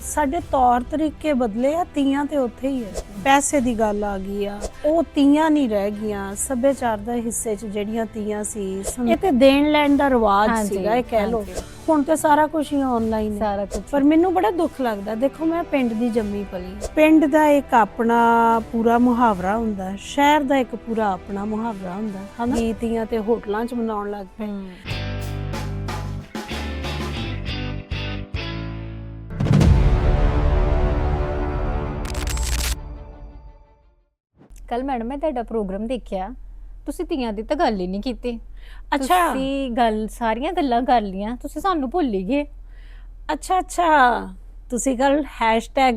ਸਾਡੇ ਤੌਰ ਤਰੀਕੇ ਬਦਲੇ ਆ ਤੀਆਂ ਤੇ ਉੱਥੇ ਹੀ ਹੈ ਪੈਸੇ ਦੀ ਗੱਲ ਆ ਗਈ ਆ। ਉਹ ਤੀਆਂ ਨਹੀਂ ਰਹਿ ਗਈਆਂ। ਸੱਭਿਆਚਾਰ ਦਾ ਹਿੱਸੇ 'ਚ ਜਿਹੜੀਆਂ ਤੀਆਂ ਸੀ ਇਹ ਤੇ ਦੇਣ ਲੈਣ ਦਾ ਰਿਵਾਜ ਸੀਗਾ ਇਹ ਕਹਿ ਲੋ। ਹੁਣ ਤੇ ਸਾਰਾ ਕੁਝ ਹੀ ਆਨਲਾਈਨ ਹੈ ਸਾਰਾ ਕੁਝ ਪਰ ਮੈਨੂੰ ਬੜਾ ਦੁੱਖ ਲੱਗਦਾ। ਦੇਖੋ ਮੈਂ ਪਿੰਡ ਦੀ ਜੰਮੀ ਪਲੀ ਪਿੰਡ ਦਾ ਇੱਕ ਆਪਣਾ ਪੂਰਾ ਮੁਹਾਵਰਾ ਹੁੰਦਾ। ਸ਼ਹਿਰ ਦਾ ਇੱਕ ਪੂਰਾ ਆਪਣਾ ਮੁਹਾਵਰਾ ਹੁੰਦਾ। ਹਨਾ? ਗੀਤੀਆਂ ਤੇ ਹੋਟਲਾਂ 'ਚ ਮਨਾਉਣ ਲੱਗ ਪਏ। ਕੱਲ ਮੈਡਮ ਮੈਂ ਤੁਹਾਡਾ ਪ੍ਰੋਗਰਾਮ ਦੇਖਿਆ। ਤੁਸੀਂ ਧੀਆਂ ਦੀ ਤਾਂ ਗੱਲ ਹੀ ਨਹੀਂ ਕੀਤੀ। ਅੱਛਾ। ਤੁਸੀਂ ਗੱਲ ਸਾਰੀਆਂ ਗੱਲਾਂ ਕਰ ਲੀਆਂ ਤੁਸੀਂ ਸਾਨੂੰ ਭੁੱਲ ਹੀ ਗਏ। ਅੱਛਾ ਅੱਛਾ। ਤੁਸੀਂ ਕੱਲ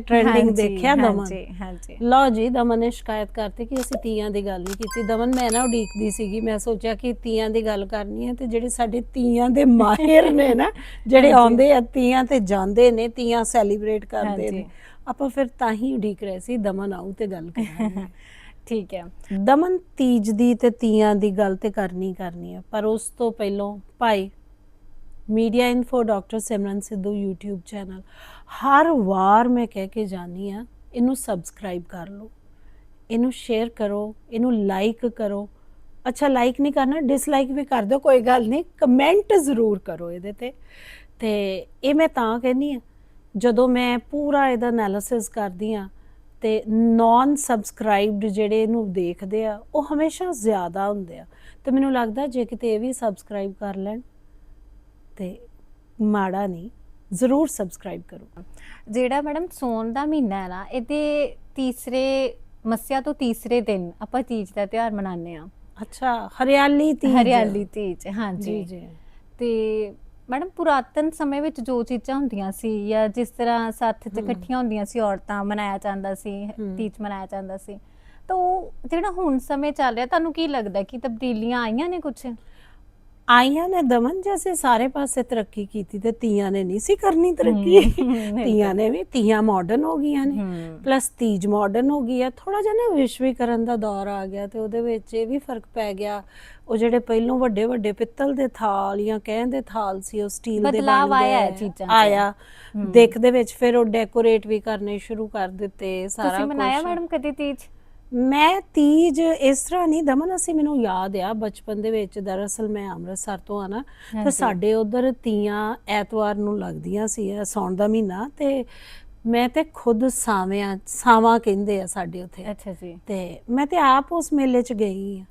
ਟ੍ਰੈਂਡਿੰਗ ਹਾਂਜੀ, ਦੇਖਿਆ ਦਮਨ? ਹਾਂਜੀ ਹਾਂਜੀ। ਲਓ ਜੀ ਦਮਨ ਨੇ ਸ਼ਿਕਾਇਤ ਕਰਤੀ ਕਿ ਅਸੀਂ ਤੀਆਂ ਦੀ ਗੱਲ ਨਹੀਂ ਕੀਤੀ। ਦਮਨ ਮੈਂ ਨਾ ਉਡੀਕਦੀ ਸੀਗੀ ਮੈਂ ਸੋਚਿਆ ਕਿ ਤੀਆਂ ਦੀ ਗੱਲ ਕਰਨੀ ਹੈ ਤੇ ਜਿਹੜੇ ਸਾਡੇ ਤੀਆਂ ਦੇ ਮਾਹਿਰ ਨੇ ਨਾ ਜਿਹੜੇ ਹਾਂਜੀ। ਆਉਂਦੇ ਆ ਤੀਆਂ ਤੇ ਜਾਂਦੇ ਨੇ ਤੀਆਂ ਸੈਲੀਬ੍ਰੇਟ ਕਰਦੇ ਹਾਂਜੀ। ਨੇ ਆਪਾਂ ਫਿਰ ਤਾਂ ਹੀ ਉਡੀਕ ਰਹੇ ਸੀ ਦਮਨ ਆਊ ਤੇ ਗੱਲ ਕਰਾਂਗੇ। ਠੀਕ ਹੈ। ਦਮਨ ਤੀਜ ਦੀ ਤੇ ਤੀਆਂ ਦੀ ਗੱਲ ਤੇ ਕਰਨੀ ਕਰਨੀ ਹੈ ਪਰ ਉਸ ਤੋਂ ਪਹਿਲਾਂ ਭਾਈ media info doctor Simran Sidhu YouTube channel ਹਰ ਵਾਰ ਮੈਂ ਕਹਿ ਕੇ ਜਾਨੀ ਆ ਇਹਨੂੰ ਸਬਸਕ੍ਰਾਈਬ ਕਰ ਲਓ, ਇਹਨੂੰ ਸ਼ੇਅਰ ਕਰੋ, ਇਹਨੂੰ ਲਾਈਕ ਕਰੋ। ਅੱਛਾ ਲਾਈਕ ਨਹੀਂ ਕਰਨਾ ਡਿਸਲਾਈਕ ਵੀ ਕਰ ਦਿਓ, ਕੋਈ ਗੱਲ ਨਹੀਂ ਕਮੈਂਟ ਜ਼ਰੂਰ ਕਰੋ ਇਹਦੇ ਤੇ। ਤੇ ਇਹ ਮੈਂ ਤਾਂ ਕਹਿੰਨੀ ਆ ਜਦੋਂ ਮੈਂ ਪੂਰਾ ਇਹਦਾ ਐਨਾਲਿਸਿਸ ਕਰਦੀ ਆ ਤੇ ਨਾਨ ਸਬਸਕ੍ਰਾਈਬਡ ਜਿਹੜੇ ਇਹਨੂੰ ਦੇਖਦੇ ਆ ਉਹ ਹਮੇਸ਼ਾ ਜ਼ਿਆਦਾ ਹੁੰਦੇ ਆ। ਤੇ ਮੈਨੂੰ ਲੱਗਦਾ ਜੇ ਕਿਤੇ ਇਹ ਵੀ ਸਬਸਕ੍ਰਾਈਬ ਕਰ ਲੈਣ ਤੇ ਮਾੜਾ ਨਹੀਂ ਜ਼ਰੂਰ ਸਬਸਕ੍ਰਾਈਬ ਕਰੋ। ਜਿਹੜਾ ਮੈਡਮ ਸੋਨ ਦਾ ਮਹੀਨਾ ਹੈ ਨਾ ਇਹਦੇ ਤੀਸਰੇ ਮੱਸਿਆ ਤੋਂ ਤੀਸਰੇ ਦਿਨ ਆਪਾਂ ਤੀਜ ਦਾ ਤਿਉਹਾਰ ਮਨਾਉਂਦੇ ਆ ਅੱਛਾ ਹਰਿਆਲੀ ਤੀਜ। ਹਰਿਆਲੀ ਤੀਜ ਹਾਂਜੀ। ਜੀ। ਤੇ ਮੈਡਮ ਪੁਰਾਤਨ ਸਮੇਂ ਵਿੱਚ ਜੋ ਚੀਜ਼ਾਂ ਹੁੰਦੀਆਂ ਸੀ ਜਾਂ ਜਿਸ ਤਰ੍ਹਾਂ ਸੱਥ 'ਚ। ਇਕੱਠੀਆਂ ਹੁੰਦੀਆਂ ਸੀ ਔਰਤਾਂ ਮਨਾਇਆ ਜਾਂਦਾ ਸੀ। ਤੀਜ ਮਨਾਇਆ ਜਾਂਦਾ ਸੀ ਤਾਂ ਉਹ ਜਿਹੜਾ ਹੁਣ ਸਮੇਂ ਚੱਲ ਰਿਹਾ ਤੁਹਾਨੂੰ ਕੀ ਲੱਗਦਾ ਕਿ ਤਬਦੀਲੀਆਂ ਆਈਆਂ ਨੇ ਕੁਝ ਆਈਆਂ ਨੇ ਦਮਨ ਜੈਸੇ ਸਾਰੇ ਪਾਸੇ ਤਰੱਕੀ ਕੀਤੀ ਤੇ ਤੀਆਂ ਨੇ ਨਹੀਂ ਸੀ ਕਰਨੀ ਤਰੱਕੀ ਤੀਆਂ ਨੇ ਵੀ ਤੀਆਂ ਮਾਡਰਨ ਹੋ ਗਈਆਂ ਨੇ ਪਲੱਸ ਤੀਜ ਮਾਡਰਨ ਹੋ ਗਈ ਹੈ ਥੋੜਾ ਜਿਹਾ ਨਾ ਵਿਸ਼ਵੀਕਰਨ ਦਾ ਦੌਰ ਆ ਗਿਆ ਤੇ ਉਹਦੇ ਵਿੱਚ ਇਹ ਵੀ ਫ਼ਰਕ ਪੈ ਗਿਆ ਉਹ ਜਿਹੜੇ ਪਹਿਲੋਂ ਵੱਡੇ ਵੱਡੇ ਪਿੱਤਲ ਦੇ ਥਾਲ ਜਾਂ ਕਹਿੰਦੇ ਥਾਲ ਸੀ ਉਹ ਸਟੀਲ ਦੇ ਬਦਲਾਵ ਬਣ ਆਇਆ। ਚੀਜ਼ਾਂ। ਆਇਆ ਹਮ। ਦੇਖ ਦੇ ਵਿੱਚ ਫਿਰ ਉਹ ਡੈਕੋਰੇਟ ਵੀ ਕਰਨੇ ਸ਼ੁਰੂ ਕਰ ਦਿੱਤੇ ਸਾਰਾ ਤੁਸੀਂ ਮਨਾਇਆ। ਮੈਡਮ ਕਦੇ ਤੀਜ ਮੈਂ ਤੀਜ ਇਸ ਤਰ੍ਹਾਂ ਨਹੀਂ ਦਮਨ ਅਸੀਂ ਮੈਨੂੰ ਯਾਦ ਆ ਬਚਪਨ ਦੇ ਵਿੱਚ ਦਰਅਸਲ ਮੈਂ ਅੰਮ੍ਰਿਤਸਰ ਤੋਂ ਆ ਨਾ ਤੇ। ਸਾਡੇ ਉਧਰ ਤੀਆਂ ਐਤਵਾਰ ਨੂੰ ਲੱਗਦੀਆਂ ਸੀ ਸੌਣ ਦਾ ਮਹੀਨਾ ਤੇ ਮੈਂ ਤੇ ਖੁਦ ਸਾਵਿਆਂ ਸਾਵਾਂ ਕਹਿੰਦੇ ਆ ਸਾਡੇ ਉੱਥੇ। ਅੱਛਾ ਜੀ। ਤੇ ਮੈਂ ਤੇ ਆਪ ਉਸ ਮੇਲੇ 'ਚ ਗਈ ਆ।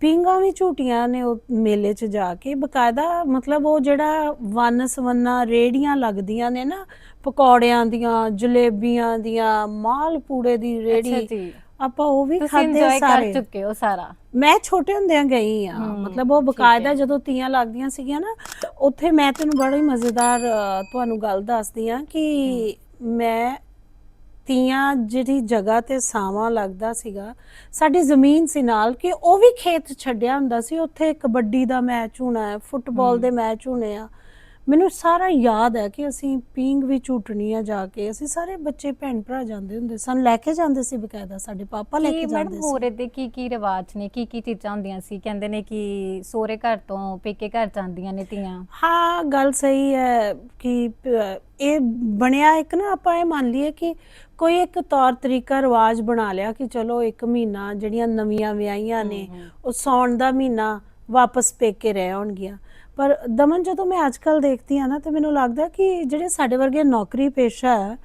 ਪਿੰਗਾ ਵੀ ਝੂਟੀਆਂ ਨੇ ਉਹ ਮੇਲੇ 'ਚ ਜਾ ਕੇ ਬਕਾਇਦਾ ਮਤਲਬ ਉਹ ਜਿਹੜਾ ਵੰਨ ਸਵੰਨਾ ਰੇੜੀਆਂ ਲੱਗਦੀਆਂ ਨੇ ਨਾ ਪਕੌੜਿਆਂ ਦੀਆਂ ਜਲੇਬੀਆਂ ਦੀਆਂ ਮਾਲ ਪੂੜੇ ਦੀ ਅੱਛਾ ਰੇੜੀ ਜੀ। ਆਪਾਂ ਉਹ ਵੀ ਤੁਸੀਂ ਖਾਦੇ ਇੰਜੋਏ ਕਰ ਸਾਰੇ। ਚੁੱਕੇ ਹੋ ਸਾਰਾ। ਮੈਂ ਛੋਟੇ ਹੁੰਦਿਆਂ ਗਈ ਆ। ਹਮ, ਮਤਲਬ ਉਹ ਠੀਕ ਬਕਾਇਦਾ ਹੈ। ਜਦੋਂ ਤੀਆਂ ਲੱਗਦੀਆਂ ਸੀਗੀਆਂ ਨਾ ਉੱਥੇ ਮੈਂ ਤੈਨੂੰ ਬੜੀ ਮਜ਼ੇਦਾਰ ਅ, ਤੁਹਾਨੂੰ ਗੱਲ ਦੱਸਦੀ ਆ ਕਿ ਮੈਂ ਤੀਆਂ ਜਿਹੜੀ ਜਗ੍ਹਾ ਤੇ ਸਾਵਾਂ ਲੱਗਦਾ ਸੀਗਾ ਸਾਡੀ ਜ਼ਮੀਨ ਸੀ ਨਾਲ ਕਿ ਉਹ ਵੀ ਖੇਤ ਛੱਡਿਆ ਹੁੰਦਾ ਸੀ। ਉੱਥੇ ਕਬੱਡੀ ਦਾ ਮੈਚ ਹੋਣਾ ਹੈ ਫੁੱਟਬਾਲ। ਦੇ ਮੈਚ ਹੋਣੇ ਆ। ਮੈਨੂੰ ਸਾਰਾ ਯਾਦ ਹੈ ਕਿ ਅਸੀਂ ਪੀਂਗ ਵੀ ਝੂਟਣੀ ਆ ਜਾ ਕੇ ਅਸੀਂ ਸਾਰੇ ਬੱਚੇ ਭੈਣ ਭਰਾ ਜਾਂਦੇ ਹੁੰਦੇ ਸਨ ਲੈ ਕੇ ਜਾਂਦੇ ਸੀ ਬਕਾਇਦਾ ਸਾਡੇ ਪਾਪਾ ਲੈ ਕੀ ਜਾਂਦੇ ਸੀ। ਹੋਰ ਇਹਦੇ ਕੀ ਕੀ ਰਿਵਾਜ ਨੇ ਕੀ ਕੀ ਚੀਜ਼ਾਂ ਹੁੰਦੀਆਂ ਸੀ? ਕਹਿੰਦੇ ਨੇ ਕਿ ਸੋਹਰੇ ਘਰ ਤੋਂ ਪੇਕੇ ਘਰ ਜਾਂਦੀਆਂ ਨੇ ਧੀਆਂ। ਹਾਂ ਗੱਲ ਸਹੀ ਹੈ ਕਿ ਇਹ ਬਣਿਆ ਇੱਕ ਨਾ ਆਪਾਂ ਇਹ ਮੰਨ ਲਈਏ ਕਿ ਕੋਈ ਇੱਕ ਤੌਰ ਤਰੀਕਾ ਰਿਵਾਜ ਬਣਾ ਲਿਆ ਕਿ ਚਲੋ ਇੱਕ ਮਹੀਨਾ ਜਿਹੜੀਆਂ ਨਵੀਆਂ ਵਿਆਹੀਆਂ ਨੇ। ਉਹ ਸੌਣ ਦਾ ਮਹੀਨਾ ਵਾਪਸ ਪੇਕੇ ਰਹਿ ਆਉਣਗੀਆਂ। ਪਰ ਦਮਨ ਜਦੋਂ ਮੈਂ ਅੱਜਕੱਲ ਦੇਖਦੀ ਆ ਨਾ ਤੇ ਮੈਨੂੰ ਲੱਗਦਾ ਕਿ ਜਿਹੜੇ ਸਾਡੇ ਵਰਗੇ ਨੌਕਰੀ ਪੇਸ਼ਾ ਹੈ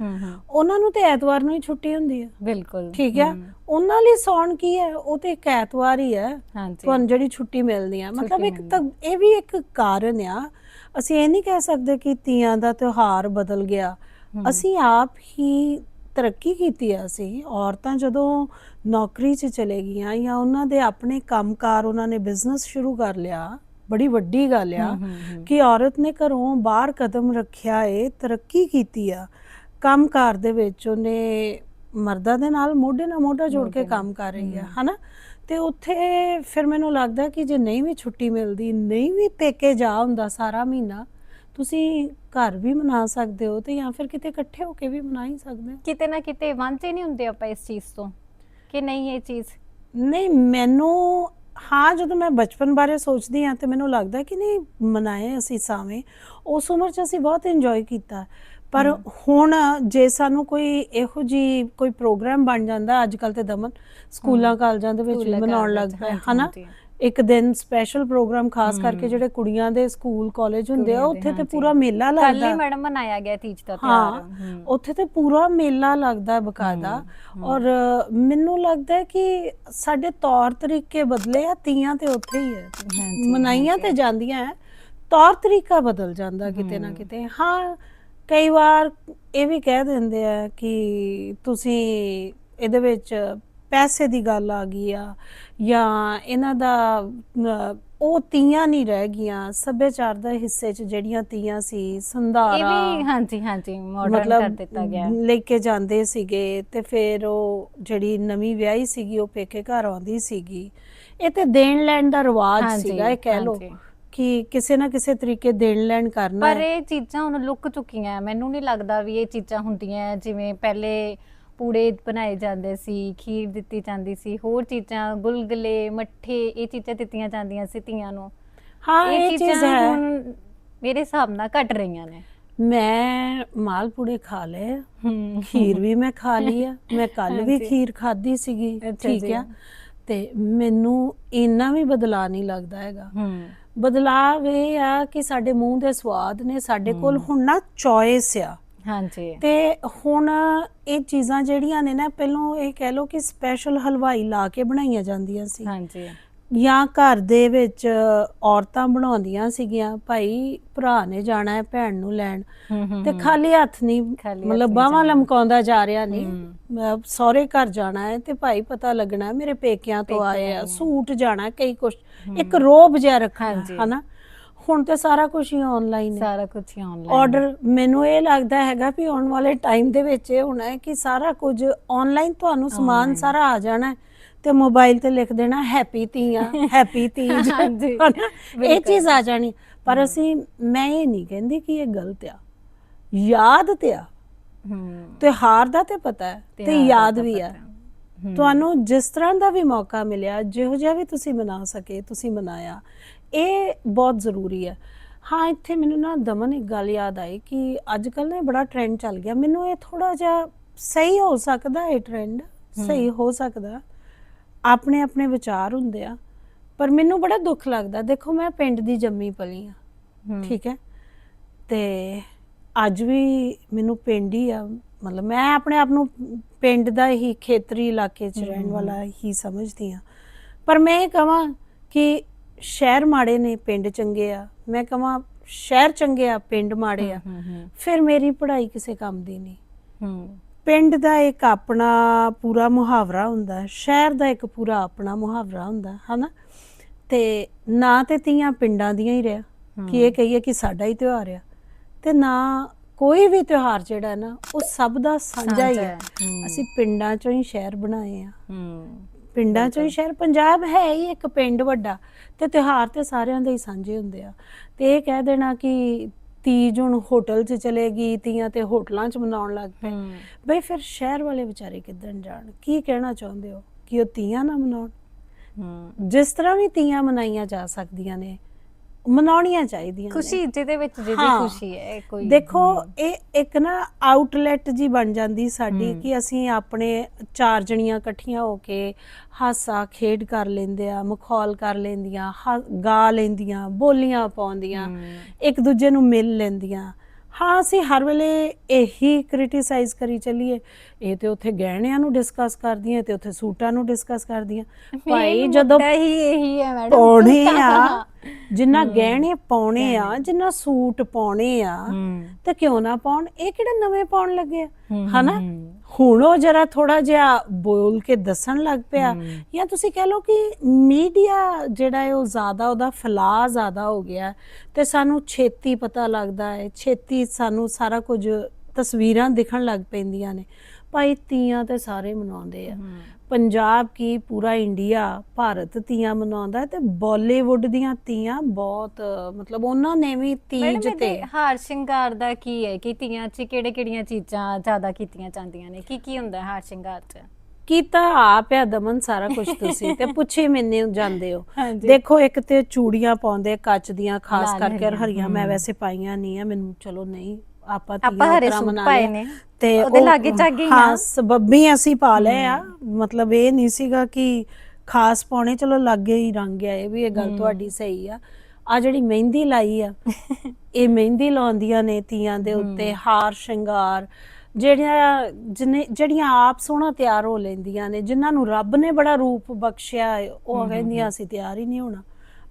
ਉਹਨਾਂ ਨੂੰ ਤੇ ਐਤਵਾਰ ਨੂੰ ਹੀ ਛੁੱਟੀ ਹੁੰਦੀ ਹੈ। ਬਿਲਕੁਲ। ਠੀਕ ਹੈ? ਉਹਨਾਂ ਲਈ ਸੌਣ ਕੀ ਹੈ? ਉਹ ਤੇ ਇੱਕ ਐਤਵਾਰ ਹੀ ਹੈ ਤੁਹਾਨੂੰ ਜਿਹੜੀ ਛੁੱਟੀ ਮਿਲਦੀ ਆ ਮਤਲਬ ਇੱਕ। ਤਾਂ ਇਹ ਵੀ ਇੱਕ ਕਾਰਨ ਆ ਅਸੀਂ ਇਹ ਨਹੀਂ ਕਹਿ ਸਕਦੇ ਕਿ ਤੀਆਂ ਦਾ ਤਿਉਹਾਰ ਬਦਲ ਗਿਆ। ਅਸੀਂ ਆਪ ਹੀ ਤਰੱਕੀ ਕੀਤੀ ਆ ਅਸੀਂ ਔਰਤਾਂ ਜਦੋਂ ਨੌਕਰੀ 'ਚ ਚਲੇ ਗਈਆਂ ਜਾਂ ਉਹਨਾਂ ਦੇ ਆਪਣੇ ਕੰਮਕਾਰ ਉਹਨਾਂ ਨੇ ਬਿਜ਼ਨਸ ਸ਼ੁਰੂ ਕਰ ਲਿਆ ਬੜੀ ਵੱਡੀ ਗੱਲ ਆ। ਕਿ ਔਰਤ ਨੇ ਘਰੋਂ ਬਾਹਰ ਕਦਮ ਰੱਖਿਆ ਏ ਤਰੱਕੀ ਕੀਤੀ ਆ। ਕੰਮਕਾਰ ਦੇ ਵਿੱਚ ਉਹਨੇ ਮਰਦਾਂ ਦੇ ਨਾਲ ਮੋਢੇ ਨਾਲ ਮੋਢਾ ਜੋੜ ਕੇ ਕੰਮ ਕਰ ਰਹੀ ਆ। ਹਨਾ? ਤੇ ਉੱਥੇ ਫਿਰ ਮੈਨੂੰ ਲੱਗਦਾ ਕਿ ਜੇ ਨਹੀਂ ਵੀ ਛੁੱਟੀ ਮਿਲਦੀ ਨਹੀਂ ਵੀ ਪੇਕੇ ਜਾ ਹੁੰਦਾ ਸਾਰਾ ਮਹੀਨਾ ਤੁਸੀਂ ਘਰ ਵੀ ਮਨਾ ਸਕਦੇ ਹੋ ਤੇ ਜਾਂ ਫਿਰ ਕਿਤੇ ਇਕੱਠੇ ਹੋ ਕੇ ਵੀ ਮਨਾ ਹੀ ਸਕਦੇ ਹੋ। ਕਿਤੇ ਨਾ ਕਿਤੇ ਵਾਂਝੇ ਨਹੀਂ ਹੁੰਦੇ ਆਪਾਂ ਇਸ ਚੀਜ਼ ਤੋਂ ਕਿ ਨਹੀਂ ਇਹ ਚੀਜ਼? ਨਹੀਂ ਮੈਨੂੰ ਹਾਂ ਜਦੋਂ ਮੈਂ ਬਚਪਨ ਬਾਰੇ ਸੋਚਦੀ ਹਾਂ ਤੇ ਮੈਨੂੰ ਲੱਗਦਾ ਕਿ ਨਹੀਂ ਮਨਾਏ ਅਸੀਂ ਸਾਵੇਂ। ਉਸ ਉਮਰ 'ਚ ਅਸੀਂ ਬਹੁਤ ਇੰਜੋਏ ਕੀਤਾ। ਪਰ ਹੁਣ ਜੇ ਸਾਨੂੰ ਕੋਈ ਇਹੋ ਜੀ ਕੋਈ ਪ੍ਰੋਗਰਾਮ ਬਣ ਜਾਂਦਾ ਅੱਜ ਕੱਲ ਤੇ ਦਮਨ ਸਕੂਲਾਂ ਕਾਲਜਾਂ ਦੇ ਵਿੱਚ ਵੀ ਮਨਾਉਣ ਲੱਗ ਪਏ ਹਨਾ। ਇੱਕ ਦਿਨ ਸਪੈਸ਼ਲ ਪ੍ਰੋਗਰਾਮ ਖਾਸ ਕਰਕੇ। ਜਿਹੜੇ ਕੁੜੀਆਂ ਦੇ ਸਕੂਲ ਕਾਲਜ ਹੁੰਦੇ ਆ ਉੱਥੇ ਤੇ। ਪੂਰਾ ਮੇਲਾ ਕੱਲ ਹੀ ਲੱਗਦਾ ਮੈਡਮ ਮਨਾਇਆ ਗਿਆ ਤੀਜ ਦਾ ਤਿਉਹਾਰ। ਉੱਥੇ ਤੇ ਪੂਰਾ ਮੇਲਾ ਲੱਗਦਾ ਬਕਾਇਦਾ ਔਰ ਮੈਨੂੰ ਲੱਗਦਾ ਕਿ ਸਾਡੇ ਤੌਰ ਤਰੀਕੇ ਬਦਲੇ ਆ ਤੀਆਂ ਤੇ ਉੱਥੇ ਹੀ ਹੈ ਮਨਾਈਆਂ ਤੇ ਜਾਂਦੀਆਂ ਹੈ ਤੌਰ ਤਰੀਕਾ ਬਦਲ ਜਾਂਦਾ ਕਿਤੇ ਨਾ। ਕਿਤੇ ਹਾਂ ਕਈ ਵਾਰ ਇਹ ਵੀ ਕਹਿ ਦਿੰਦੇ ਆ ਕਿ ਤੁਸੀਂ ਇਹਦੇ ਵਿੱਚ ਪੈਸੇ ਦੀ ਗੱਲ ਆ ਗਈ ਆ ਜਾਂ ਇਹਨਾਂ ਦਾ ਉਹ ਤੀਆਂ ਨਹੀਂ ਰਹਿ ਗਈਆਂ ਸੱਭਿਆਚਾਰ ਦਾ ਹਿੱਸੇ 'ਚ ਜਿਹੜੀਆਂ ਤੀਆਂ ਸੀ ਇਹ ਸੰਧਾਰਾ ਵੀ ਹਾਂਜੀ ਹਾਂਜੀ ਮਾਡਰਨ ਕਰ ਦਿੱਤਾ ਗਿਆ। ਲੈ ਕੇ ਜਾਂਦੇ ਸੀਗੇ ਤੇ ਫਿਰ ਉਹ ਜਿਹੜੀ ਨਵੀਂ ਵਿਆਹੀ ਸੀਗੀ ਉਹ ਪੇਕੇ ਘਰ ਆਉਂਦੀ ਸੀਗੀ। ਇਹ ਤੇ ਦੇਣ ਲੈਣ ਦਾ ਰਿਵਾਜ ਸੀਗਾ ਇਹ ਕਹਿ ਹਾਂਜੀ। ਕਿ ਕਿਸੇ ਨਾ ਕਿਸੇ ਤਰੀਕੇ ਦੇਣ ਲੈਣ ਕਰਨਾ ਪਰ ਇਹ ਚੀਜ਼ਾਂ ਹੁਣ ਲੁੱਕ ਚੁੱਕੀਆਂ ਮੈਨੂੰ ਨਹੀਂ ਲੱਗਦਾ ਵੀ ਇਹ ਚੀਜ਼ਾਂ ਹੁੰਦੀਆਂ ਜਿਵੇਂ ਪਹਿਲੇ ਪੂੜੇ ਬਣਾਏ ਜਾਂਦੇ ਸੀ ਖੀਰ ਦਿੱਤੀ ਜਾਂਦੀ ਸੀ ਹੋਰ ਚੀਜ਼ਾਂ ਗੁਲਗੁਲੇ ਮੱਠੇ ਇਹ ਚੀਜ਼ਾਂ ਦਿੱਤੀਆਂ ਜਾਂਦੀਆਂ ਸੀ ਧੀਆਂ ਨੂੰ। ਹਾਂ ਇਹ ਚੀਜ਼ ਹੈ। ਹੁਣ ਮੇਰੇ ਹਿਸਾਬ ਨਾਲ ਘਟ ਰਹੀਆਂ ਨੇ। ਮੈਂ ਮਾਲਪੂੜੇ ਖਾ ਲਏ ਖੀਰ ਵੀ ਮੈਂ ਖਾ ਲਈ ਆ। ਮੈਂ ਕੱਲ ਵੀ। ਖੀਰ ਖਾਧੀ ਸੀਗੀ ਠੀਕ। ਆ। ਤੇ ਮੈਨੂੰ ਇੰਨਾ ਵੀ ਬਦਲਾ ਨਹੀਂ ਲੱਗਦਾ ਹੈਗਾ। ਬਦਲਾਵ ਇਹ ਆ ਕਿ ਸਾਡੇ ਮੂੰਹ ਦੇ ਸਵਾਦ ਨੇ ਸਾਡੇ ਕੋਲ ਹੁਣ ਨਾ ਚੋਇਸ ਆ। ਹਾਂਜੀ ਤੇ ਹੁਣ ਇਹ ਚੀਜ਼ਾਂ ਜਿਹੜੀਆਂ ਨੇ ਨਾ ਪਹਿਲਾਂ ਇਹ ਕਹਿ ਲਓ ਕਿ ਸਪੈਸ਼ਲ ਹਲਵਾਈ ਲਾ ਕੇ ਬਣਾਈਆਂ ਜਾਂਦੀਆਂ ਸੀ ਹਾਂਜੀ ਜਾਂ ਘਰ ਦੇ ਵਿੱਚ ਔਰਤਾਂ ਬਣਾਉਂਦੀਆਂ ਸੀਗੀਆਂ ਭਾਈ ਭਰਾ ਨੇ ਜਾਣਾ ਹੈ ਭੈਣ ਨੂੰ ਲੈਣ ਤੇ। ਖਾਲੀ ਹੱਥ ਨਹੀਂ ਮਤਲਬ ਬਾਹਾਂ। ਲਮਕਾਉਂਦਾ ਜਾ ਰਿਹਾ ਨਹੀਂ ਸਹੁਰੇ ਘਰ ਜਾਣਾ ਹੈ ਤੇ ਭਾਈ ਪਤਾ ਲੱਗਣਾ ਮੇਰੇ ਪੇਕਿਆਂ ਤੋਂ ਆਏ ਆ। ਸੂਟ ਜਾਣਾ ਕਈ ਕੁਛ। ਇੱਕ ਰੋਬ ਜਿਹਾ ਰੱਖਣਾ। ਹਨਾ ਹੁਣ ਤੇ ਸਾਰਾ ਕੁਝ ਹੀ ਆਨਲਾਈਨ ਹੈ। ਸਾਰਾ ਕੁਝ ਹੀ ਆਨਲਾਈਨ ਆਰਡਰ ਮੈਨੂੰ ਇਹ ਲੱਗਦਾ ਹੈਗਾ ਵੀ ਆਉਣ ਵਾਲੇ ਟਾਈਮ ਦੇ ਵਿੱਚ ਇਹ ਹੋਣਾ ਹੈ ਕਿ ਸਾਰਾ ਕੁਝ ਆਨਲਾਈਨ ਤੁਹਾਨੂੰ ਸਮਾਨ। ਸਾਰਾ ਆ ਜਾਣਾ ਹੈ ਤੇ ਮੋਬਾਈਲ ਤੇ ਲਿਖ ਦੇਣਾ ਹੈਪੀ ਤੀਆਂ ਹੈਪੀ ਤੀਜ ਹਾਂਜੀ? ਇਹ। ਚੀਜ਼ ਆ ਜਾਣੀ। ਪਰ ਅਸੀਂ ਮੈਂ ਇਹ ਨਹੀਂ ਕਹਿੰਦੀ ਕਿ ਇਹ ਗਲਤ ਆ। ਯਾਦ ਤੇ ਆ। ਹਮ। ਤਿਉਹਾਰ ਦਾ ਤੇ ਪਤਾ ਹੈ ਤੇ ਯਾਦ ਤਾਂ ਵੀ ਆ। ਤੁਹਾਨੂੰ ਜਿਸ ਤਰ੍ਹਾਂ ਦਾ ਵੀ ਮੌਕਾ ਮਿਲਿਆ ਜਿਹੋ ਜਿਹਾ ਵੀ ਤੁਸੀਂ ਮਨਾ ਸਕੇ ਤੁਸੀਂ ਮਨਾਇਆ ਇਹ ਬਹੁਤ ਜ਼ਰੂਰੀ ਹੈ। ਹਾਂ ਇੱਥੇ ਮੈਨੂੰ ਨਾ ਦਮਨ ਇੱਕ ਗੱਲ ਯਾਦ ਆਈ ਕਿ ਅੱਜ ਕੱਲ ਨਾ ਇਹ ਬੜਾ ਟ੍ਰੈਂਡ ਚੱਲ ਗਿਆ। ਮੈਨੂੰ ਇਹ ਥੋੜਾ ਜਿਹਾ ਸਹੀ ਹੋ ਸਕਦਾ ਇਹ ਟ੍ਰੈਂਡ ਸਹੀ ਹੋ। ਸਕਦਾ। ਆਪਣੇ ਆਪਣੇ ਵਿਚਾਰ ਹੁੰਦੇ ਆ ਪਰ ਮੈਨੂੰ ਬੜਾ ਦੁੱਖ ਲੱਗਦਾ। ਦੇਖੋ ਮੈਂ ਪਿੰਡ ਦੀ ਜੰਮੀ ਪਲੀ ਆ। ਠੀਕ ਹੈ? ਤੇ ਅੱਜ ਵੀ ਮੈਨੂੰ ਪਿੰਡ ਹੀ ਆ। ਮਤਲਬ ਮੈਂ ਆਪਣੇ ਆਪ ਨੂੰ ਪਿੰਡ ਦਾ ਹੀ ਖੇਤਰੀ ਇਲਾਕੇ 'ਚ ਰਹਿਣ। ਵਾਲਾ ਹੀ ਸਮਝਦੀ ਆ ਪਰ ਮੈਂ ਇਹ ਕਹਾਂ ਕਿ ਸ਼ਹਿਰ ਮਾੜੇ ਨੇ ਪਿੰਡ ਚੰਗੇ ਆ। ਮੈਂ ਕਹਾਂ ਸ਼ਹਿਰ ਚੰਗੇ ਆ ਪਿੰਡ ਮਾੜੇ ਆ। ਫਿਰ ਮੇਰੀ ਪੜ੍ਹਾਈ ਕਿਸੇ ਕੰਮ ਦੀ ਨਹੀਂ। ਪਿੰਡ ਦਾ ਇੱਕ ਆਪਣਾ ਪੂਰਾ ਮੁਹਾਵਰਾ ਹੁੰਦਾ ਸ਼ਹਿਰ ਦਾ ਇੱਕ ਪੂਰਾ ਆਪਣਾ ਮੁਹਾਵਰਾ ਹੁੰਦਾ ਹਨਾ? ਤੇ ਨਾ ਤੇ ਤੀਆਂ ਪਿੰਡਾਂ ਦੀਆਂ ਹੀ ਰਿਆ ਕਿ ਇਹ ਕਹੀਏ ਕਿ ਸਾਡਾ ਹੀ ਤਿਉਹਾਰ ਆ। ਤੇ ਨਾ ਕੋਈ ਵੀ ਤਿਉਹਾਰ ਜਿਹੜਾ ਨਾ ਉਹ ਸਭ ਦਾ ਸਾਂਝਾ ਹੀ ਹੈ। ਅਸੀਂ ਪਿੰਡਾਂ ਚੋਂ ਹੀ ਸ਼ਹਿਰ ਬਣਾਏ ਆ। ਪਿੰਡਾਂ ਚੋਂ ਹੀ ਸ਼ਹਿਰ ਪੰਜਾਬ ਹੈ ਹੀ ਇੱਕ ਪਿੰਡ ਵੱਡਾ ਤੇ ਤਿਉਹਾਰ ਤੇ ਸਾਰਿਆਂ ਦੇ ਹੀ ਸਾਂਝੇ ਹੁੰਦੇ ਆ। ਤੇ ਇਹ ਕਹਿ ਦੇਣਾ ਕਿ ਤੀਜ ਹੁਣ ਹੋਟਲ 'ਚ ਚਲੇਗੀ ਤੀਆਂ ਤੇ ਹੋਟਲਾਂ 'ਚ ਮਨਾਉਣ ਲੱਗ ਪਏ। ਬਈ ਫਿਰ ਸ਼ਹਿਰ ਵਾਲੇ ਵਿਚਾਰੇ ਕਿੱਦਣ ਜਾਣ? ਕੀ ਕਹਿਣਾ ਚਾਹੁੰਦੇ ਹੋ? ਕਿ ਉਹ ਤੀਆਂ ਨਾ ਮਨਾਉਣ? ਜਿਸ ਤਰ੍ਹਾਂ ਵੀ ਤੀਆਂ ਮਨਾਈਆਂ ਜਾ ਸਕਦੀਆਂ ਨੇ ਮਨਾਉਣੀਆਂ ਚਾਹੀਦੀਆਂ ਨੇ। ਖੁਸ਼ੀ ਜਿਹਦੇ ਵਿੱਚ ਜਿਹਦੀ ਹਾਂ। ਖੁਸ਼ੀ ਹੈ ਕੋਈ ਦੇਖੋ ਇਹ ਇੱਕ ਨਾ ਆਊਟਲੈਟ ਜੀ ਬਣ ਜਾਂਦੀ ਸਾਡੀ ਹਮ। ਕਿ ਅਸੀਂ ਆਪਣੇ ਚਾਰ ਜਣੀਆਂ ਇਕੱਠੀਆਂ ਹੋ ਕੇ ਹਾਸਾ ਖੇਡ ਕਰ ਲੈਂਦੇ ਆ ਮਖੌਲ ਕਰ ਲੈਂਦੀਆਂ ਹਾ- ਗਾ ਲੈਂਦੀਆਂ ਬੋਲੀਆਂ ਪਾਉਂਦੀਆਂ ਹਮ, ਇੱਕ ਦੂਜੇ ਨੂੰ ਮਿਲ ਲੈਂਦੀਆਂ ਹਾਂ ਅਸੀਂ ਹਰ ਵੇਲੇ ਇਹੀ ਕ੍ਰਿਟਿਸਾਈਜ਼ ਕਰੀ ਚੱਲੀਏ। ਇਹ ਤੇ ਉੱਥੇ ਗਹਿਣਿਆਂ ਨੂੰ ਡਿਸਕਸ ਕਰਦੀਆਂ ਤੇ ਉੱਥੇ ਸੂਟਾਂ ਨੂੰ ਡਿਸਕਸ ਕਰਦੀਆਂ। ਭਾਈ ਜਦੋਂ ਮੁੱਦਾ ਹੀ ਇਹੀ ਹੈ ਮੈਡਮ ਪਾਉਣੇ ਆ ਜਿੰਨਾ ਗਹਿਣੇ ਪਾਉਣੇ ਆ ਜਿੰਨਾ ਸੂਟ ਪਾਉਣੇ ਆ ਤੇ ਕਿਉਂ ਨਾ ਪਾਉਣ? ਇਹ ਕਿਹੜੇ ਨਵੇਂ ਪਾਉਣ ਲੱਗੇ ਆ? ਹਨਾ? ਹੁਣ ਉਹ ਜਰਾ ਥੋੜਾ ਜਿਹਾ ਬੋਲ ਕੇ ਦੱਸਣ ਲੱਗ ਪਿਆ। ਜਾਂ ਤੁਸੀਂ ਕਹਿ ਲਓ ਕਿ ਮੀਡੀਆ ਜਿਹੜਾ ਹੈ ਉਹ ਜ਼ਿਆਦਾ ਉਹਦਾ ਫੈਲਾਅ ਜ਼ਿਆਦਾ ਹੋ ਗਿਆ ਤੇ ਸਾਨੂੰ ਛੇਤੀ ਪਤਾ ਲੱਗਦਾ ਹੈ ਛੇਤੀ ਸਾਨੂੰ ਸਾਰਾ ਕੁਝ ਤਸਵੀਰਾਂ ਦਿਖਣ ਲੱਗ ਪੈਂਦੀਆਂ ਨੇ ਭਾਈ ਤੀਆਂ ਤੇ ਸਾਰੇ ਮਨਾਉਂਦੇ ਆ। ਪੰਜਾਬ ਕੀ ਪੂਰਾ ਇੰਡੀਆ ਭਾਰਤ ਤੀਆਂ ਮਨਾਉਂਦਾ ਹੈ ਤੇ ਬਾਲੀਵੁੱਡ ਦੀਆਂ ਤੀਆਂ ਬਹੁਤ ਮਤਲਬ ਉਹਨਾਂ ਨੇ ਵੀ ਤੀਜ ਤੇ ਹਾਰ ਸ਼ਿੰਗਾਰ ਦਾ ਕੀ ਹੈ ਕਿ ਤੀਆਂ 'ਚ ਕਿਹੜੇ ਕਿਹੜੀਆਂ ਚੀਜ਼ਾਂ ਜ਼ਿਆਦਾ ਕੀਤੀਆਂ ਜਾਂਦੀਆਂ ਨੇ ਕੀ ਕੀ ਹੁੰਦਾ ਹੈ ਹਾਰ ਸ਼ਿੰਗਾਰ 'ਚ ਕੀਤਾ ਆਪ ਆ ਦਮਨ ਸਾਰਾ ਕੁਝ ਤੁਸੀਂ ਤੇ ਪੁੱਛੇ ਮੈਨੇ ਜਾਂਦੇ ਹੋ। ਦੇਖੋ ਇੱਕ ਤੇ ਚੂੜੀਆਂ ਪਾਉਂਦੇ ਕੱਚ ਦੀਆਂ ਖਾਸ ਕਰਕੇ ਹਰੀਆਂ, ਮੈਂ। ਵੈਸੇ ਪਾਈਆਂ ਨਹੀਂ ਆ ਮੈਨੂੰ ਚਲੋ ਨਹੀਂ ਆਪਾਂ ਆਪਾਂ ਹਰੇ ਸੂਟ ਪਾਏ। ਨੇ। ਤੇ ਉਹਦੇ ਉਹ- ਲਾਗੇ ਚਾਗੇ ਹੀ। ਸਬੱਬੀ ਅਸੀਂ ਪਾ ਲਏ ਆ। ਮਤਲਬ ਇਹ ਨਹੀਂ ਸੀਗਾ ਕਿ ਖਾਸ ਪਾਉਣੇ ਚਲੋ ਲਾਗੇ ਹੀ ਰੰਗ ਆ ਇਹ ਵੀ ਇਹ ਗੱਲ ਤੁਹਾਡੀ ਸਹੀ ਆ। ਆ ਜਿਹੜੀ ਮਹਿੰਦੀ ਲਾਈ ਆ ਇਹ ਮਹਿੰਦੀ ਲਾਉਂਦੀਆਂ ਨੇ ਤੀਆਂ ਦੇ ਉੱਤੇ ਹਾਰ ਸ਼ਿੰਗਾਰ। ਜਿਹੜੀਆਂ ਜਿਹਨੇ ਜਿਹੜੀਆਂ ਆਪ ਸੋਹਣਾ ਤਿਆਰ ਹੋ ਲੈਂਦੀਆਂ ਨੇ ਜਿਨ੍ਹਾਂ ਨੂੰ ਰੱਬ ਨੇ ਬੜਾ ਰੂਪ ਬਖਸ਼ਿਆ ਉਹ ਕਹਿੰਦੀਆਂ ਅਸੀਂ ਤਿਆਰ ਹੀ ਨਹੀਂ ਹੋਣਾ।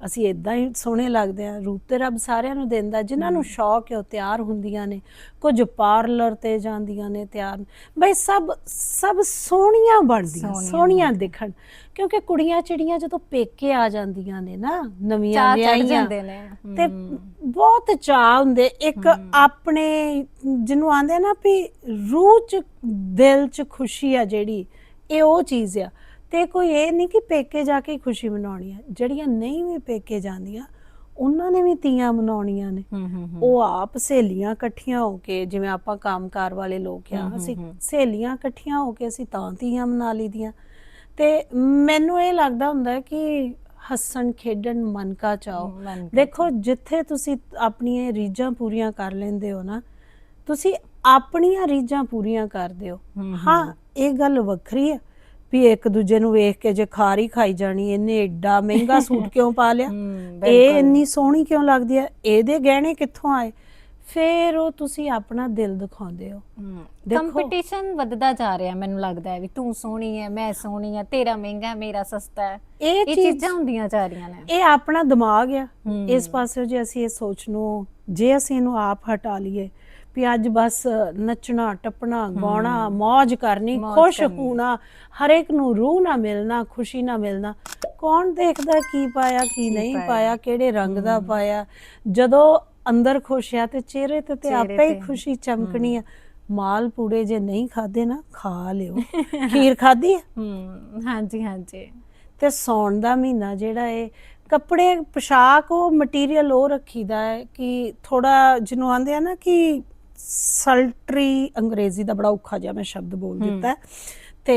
ਅਸੀਂ ਇਦਾਂ ਹੀ ਸੋਹਣੇ ਲੱਗਦੇ ਆ ਰੂਪ ਤੇ ਰੱਬ ਸਾਰਿਆਂ ਨੂੰ ਦਿੰਦਾ ਜਿਨ੍ਹਾਂ ਨੂੰ ਸ਼ੌਕ ਹੈ ਉਹ ਤਿਆਰ ਹੁੰਦੀਆਂ ਨੇ। ਕੁਝ ਪਾਰਲਰ ਤੇ ਜਾਂਦੀਆਂ ਨੇ ਤਿਆਰ ਬਈ ਸਭ ਸਭ ਸੋਹਣੀਆਂ ਬਣਦੀਆਂ ਸੋਹਣੀਆਂ ਦਿਖਣ। ਕਿਉਂਕਿ ਕੁੜੀਆਂ ਚਿੜੀਆਂ ਜਦੋਂ ਪੇਕੇ ਆ ਜਾਂਦੀਆਂ ਨੇ ਨਾ ਨਵੀਆਂ ਵਿਆਹੀਆਂ ਜਾਂਦੇ ਨੇ। ਤੇ ਬਹੁਤ ਚਾਹ ਹੁੰਦੇ। ਇੱਕ ਆਪਣੇ ਜਿਹਨੂੰ ਆਂਦੇ ਨਾ ਵੀ ਰੂਹ ਚ ਦਿਲ ਚ ਖੁਸ਼ੀ ਆ ਜਿਹੜੀ ਇਹ ਉਹ ਚੀਜ਼ ਆ। ਤੇ ਕੋਈ ਇਹ ਨਹੀਂ ਕਿ ਪੇਕੇ ਜਾ ਕੇ ਹੀ ਖੁਸ਼ੀ ਮਨਾਉਣੀ ਆ। ਜਿਹੜੀਆਂ ਨਹੀਂ ਵੀ ਪੇਕੇ ਜਾਂਦੀਆਂ ਉਹਨਾਂ ਨੇ ਵੀ ਤੀਆਂ ਮਨਾਉਣੀਆਂ ਨੇ। ਉਹ ਆਪ ਸਹੇਲੀਆਂ ਇਕੱਠੀਆਂ ਹੋ ਕੇ ਜਿਵੇਂ ਆਪਾਂ ਕੰਮਕਾਰ ਵਾਲੇ ਲੋਕ ਆ ਹਮ, ਅਸੀਂ ਹਮ। ਸਹੇਲੀਆਂ ਇਕੱਠੀਆਂ ਹੋ ਕੇ ਅਸੀਂ ਤਾਂ ਤੀਆਂ ਮਨਾ ਲਈਦੀਆਂ। ਤੇ ਮੈਨੂੰ ਇਹ ਲੱਗਦਾ ਹੁੰਦਾ ਹੈ ਕਿ ਹੱਸਣ ਖੇਡਣ ਮਨ ਕਾ ਚਾਓ। ਮਨ ਕਾ ਦੇਖੋ ਜਿੱਥੇ ਤੁਸੀਂ ਆਪਣੀਆਂ ਰੀਝਾਂ ਪੂਰੀਆਂ ਕਰ ਲੈਂਦੇ ਹੋ ਨਾ ਤੁਸੀਂ ਆਪਣੀਆਂ ਰੀਝਾਂ ਪੂਰੀਆਂ ਕਰਦੇ ਹੋ। ਹਮ, ਹਾਂ ਇਹ ਗੱਲ ਵੱਖਰੀ ਹੈ। ਵੀ ਇੱਕ ਦੂਜੇ ਨੂੰ ਵੇਖ ਕੇ ਜੇ ਖਾਰੀ ਖਾਈ ਜਾਣੀ ਇਹਨੇ ਏਡਾ ਮਹਿੰਗਾ ਸੂਟ ਕਿਉਂ ਪਾ ਲਿਆ? ਇਹ। ਇੰਨੀ ਸੋਹਣੀ ਕਿਉਂ ਲੱਗਦੀ ਹੈ? ਇਹਦੇ ਗਹਿਣੇ ਕਿੱਥੋਂ ਆਏ? ਫਿਰ ਉਹ ਤੁਸੀਂ ਆਪਣਾ ਦਿਲ ਦਿਖਾਉਂਦੇ ਹੋ। ਕੰਪੀਟੀਸ਼ਨ ਵੱਧਦਾ ਜਾ ਰਿਹਾ ਮੈਨੂੰ ਲੱਗਦਾ ਹੈ ਵੀ ਤੂੰ ਸੋਹਣੀ ਹੈ ਮੈਂ ਸੋਹਣੀ ਹੈ ਤੇਰਾ ਮਹਿੰਗਾ ਮੇਰਾ ਸਸਤਾ ਹੈ। ਇਹ ਚੀਜ਼ ਹੁੰਦੀਆਂ ਜਾ ਰਹੀਆਂ ਨੇ। ਇਹ ਆਪਣਾ ਦਿਮਾਗ ਆ। ਇਸ ਪਾਸੇ ਜੇ ਅਸੀਂ ਇਹ ਸੋਚ ਨੂੰ ਜੇ ਅਸੀਂ ਇਹਨੂੰ ਆਪ ਹਟਾ ਲਈਏ ਵੀ ਅੱਜ ਬਸ ਨੱਚਣਾ ਟੱਪਣਾ ਗਾਉਣਾ ਮौज ਕਰਨੀ ਖੁਸ਼। ਹੋਣਾ ਹਰ ਇੱਕ ਨੂੰ ਰੂਹ ਨਾ ਮਿਲਣਾ ਖੁਸ਼ੀ ਨਾ ਮਿਲਣਾ। ਕੌਣ ਦੇਖਦਾ ਕੀ ਪਾਇਆ ਕੀ ਨਹੀਂ ਪਾਇਆ। ਕਿਹੜੇ ਰੰਗ ਦਾ ਪਾਇਆ? ਜਦੋਂ ਅੰਦਰ ਖੁਸ਼ ਆ ਤੇ ਚਿਹਰੇ ਤੇ ਤੇ ਆਪੇ ਹੀ। ਖੁਸ਼ੀ ਚਮਕਣੀ ਆ। ਮਾਲ ਪੂੜੇ ਜੇ ਨਹੀਂ ਖਾਦੇ ਨਾ ਖਾ ਲਿਓ। ਖੀਰ ਖਾਦੀ ਹਮ ਹਾਂਜੀ ਹਾਂਜੀ। ਤੇ ਸੌਣ ਦਾ ਮਹੀਨਾ ਜਿਹੜਾ ਹੈ ਕੱਪੜੇ ਪੋਸ਼ਾਕ ਉਹ ਮਟੀਰੀਅਲ ਉਹ ਰੱਖੀਦਾ ਹੈ ਕਿ ਥੋੜਾ ਜਿਹਨੂੰ ਆਂਦੇ ਆ ਨਾ ਕਿ ਸਲਟਰੀ ਅੰਗਰੇਜ਼ੀ ਦਾ ਬੜਾ ਔਖਾ ਜਿਹਾ ਮੈਂ ਸ਼ਬਦ ਬੋਲ। ਦਿੱਤਾ। ਤੇ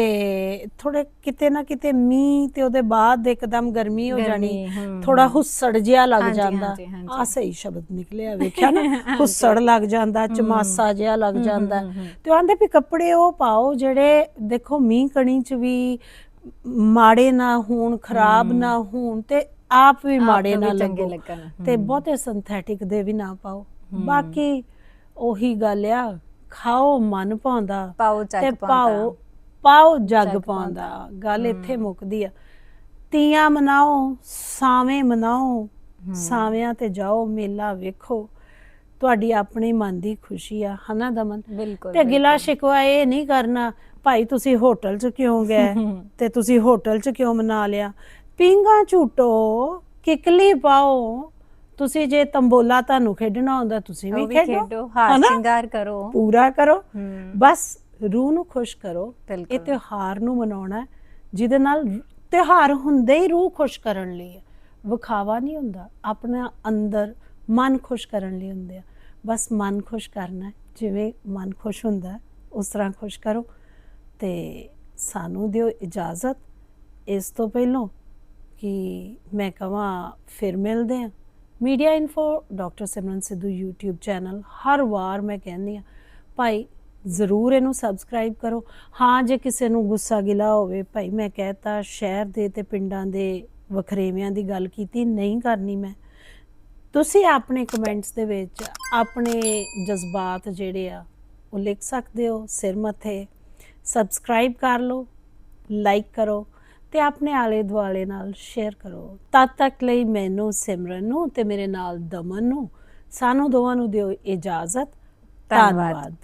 ਥੋੜੇ ਕਿਤੇ ਨਾ ਕਿਤੇ ਮੀਂਹ ਤੇ ਉਹਦੇ ਬਾਅਦ ਇੱਕਦਮ ਗਰਮੀ ਹੋ ਜਾਣੀ ਥੋੜਾ। ਹੁੱਸੜ ਜਿਹਾ ਲੱਗ ਜਾਂਦਾ। ਆ ਸਹੀ ਸ਼ਬਦ ਨਿਕਲਿਆ ਵੇਖਿਆ ਨਾ ਹੁੱਸੜ ਲੱਗ ਜਾਂਦਾ ਚਮਾਸਾ ਜਿਹਾ ਲੱਗ ਜਾਂਦਾ। ਤੇ ਆਂਦੇ ਵੀ ਕੱਪੜੇ ਉਹ ਪਾਓ ਜਿਹੜੇ ਦੇਖੋ ਮੀਂਹ ਕਣੀ ਚ ਵੀ ਮਾੜੇ ਨਾ ਹੋਣ ਖਰਾਬ। ਨਾ ਹੋਣ ਤੇ ਆਪ ਵੀ ਮਾੜੇ ਨਾ ਲੱਗੋ ਲੱਗਣ ਤੇ। ਬਹੁਤੇ ਸਿੰਥੈਟਿਕ ਦੇ ਵੀ ਨਾ ਪਾਓ। ਬਾਕੀ ਉਹੀ ਗੱਲ ਆ ਖਾਓ ਮਨ ਪਾਉਂਦਾ ਪਾਓ ਤੇ ਚੱਕ ਪਾਓ ਪਾਓ ਜੱਗ ਜੱਗ ਪਾਉਂਦਾ ਗੱਲ ਇੱਥੇ ਮੁੱਕਦੀ ਆ। ਤੀਆਂ ਮਨਾਓ ਸਾਵੇਂ ਮਨਾਓ ਸਾਵਿਆਂ ਤੇ ਜਾਓ ਮੇਲਾ ਵੇਖੋ। ਤੁਹਾਡੀ ਆਪਣੀ ਮਨ ਦੀ ਖੁਸ਼ੀ ਆ ਹਨਾ ਦਮਨ? ਬਿਲਕੁਲ ਤੇ ਗਿਲਾ ਸ਼ਿਕਵਾ ਇਹ ਨਹੀਂ ਕਰਨਾ ਭਾਈ ਤੁਸੀਂ ਹੋਟਲ 'ਚ ਕਿਉਂ ਗਏ? ਤੇ ਤੁਸੀਂ ਹੋਟਲ 'ਚ ਕਿਉਂ ਮਨਾ ਲਿਆ? ਪਿੰਗਾ ਝੂਟੋ ਕਿਕਲੀ ਪਾਓ ਤੁਸੀਂ ਜੇ ਤੰਬੋਲਾ ਤੁਹਾਨੂੰ ਖੇਡਣਾ ਹੁੰਦਾ ਤੁਸੀਂ ਵੀ ਖੇਡੋ ਹਨਾ? ਸ਼ਿੰਗਾਰ ਕਰੋ। ਪੂਰਾ ਕਰੋ। ਹਮ, ਬਸ ਰੂਹ ਨੂੰ ਖੁਸ਼ ਕਰੋ ਇਹ ਬਿਲਕੁਲ। ਤਿਉਹਾਰ ਨੂੰ ਮਨਾਉਣਾ ਹੈ, ਜਿਹਦੇ ਨਾਲ ਤਿਉਹਾਰ ਹੁੰਦੇ ਹੀ ਰੂਹ ਖੁਸ਼ ਕਰਨ ਲਈ ਹੈ। ਵਿਖਾਵਾ ਨਹੀਂ ਹੁੰਦਾ ਆਪਣਾ ਅੰਦਰ ਮਨ ਖੁਸ਼ ਕਰਨ ਲਈ ਹੁੰਦੇ ਆ। ਬਸ ਮਨ ਖੁਸ਼ ਕਰਨਾ ਹੈ, ਜਿਵੇਂ ਮਨ ਖੁਸ਼ ਹੁੰਦਾ ਹੈ, ਉਸ ਤਰ੍ਹਾਂ ਖੁਸ਼ ਕਰੋ। ਤੇ ਸਾਨੂੰ ਦਿਓ ਇਜਾਜ਼ਤ। ਇਸ ਤੋਂ ਪਹਿਲਾਂ ਕਿ ਮੈਂ ਕਹਾਂ ਫਿਰ ਮਿਲਦੇ ਆ media info doctor Simran Sidhu YouTube channel ਹਰ ਵਾਰ ਮੈਂ ਕਹਿੰਦੀ ਆ ਭਾਈ ਜ਼ਰੂਰ ਇਹਨੂੰ ਸਬਸਕ੍ਰਾਈਬ ਕਰੋ। ਹਾਂ, ਜੇ ਕਿਸੇ ਨੂੰ ਗੁੱਸਾ ਗਿਲਾ ਹੋਵੇ, ਭਾਈ ਮੈਂ ਕਹਿਤਾ ਸ਼ਹਿਰ ਦੇ ਤੇ ਪਿੰਡਾਂ ਦੇ ਵਖਰੇਵਿਆਂ ਦੀ ਗੱਲ ਕੀਤੀ, ਨਹੀਂ ਕਰਨੀ ਮੈਂ। ਤੁਸੀਂ ਆਪਣੇ ਕਮੈਂਟਸ ਦੇ ਵਿੱਚ ਆਪਣੇ ਜਜ਼ਬਾਤ ਜਿਹੜੇ ਆ, ਉਹ ਲਿਖ ਸਕਦੇ ਹੋ, ਸਿਰ ਮੱਥੇ। ਸਬਸਕ੍ਰਾਈਬ ਕਰ ਲਓ ਲਾਈਕ ਕਰੋ। ਤੇ ਆਪਣੇ ਆਲੇ ਦੁਆਲੇ ਨਾਲ ਸ਼ੇਅਰ ਕਰੋ। ਤਦ ਤੱਕ ਲਈ ਮੈਨੂੰ ਸਿਮਰਨ ਨੂੰ ਤੇ ਮੇਰੇ ਨਾਲ ਦਮਨ ਨੂੰ। ਸਾਨੂੰ ਦੋਵਾਂ ਨੂੰ ਦਿਓ ਇਜਾਜ਼ਤ। ਧੰਨਵਾਦ। ਧੰਨਵਾਦ।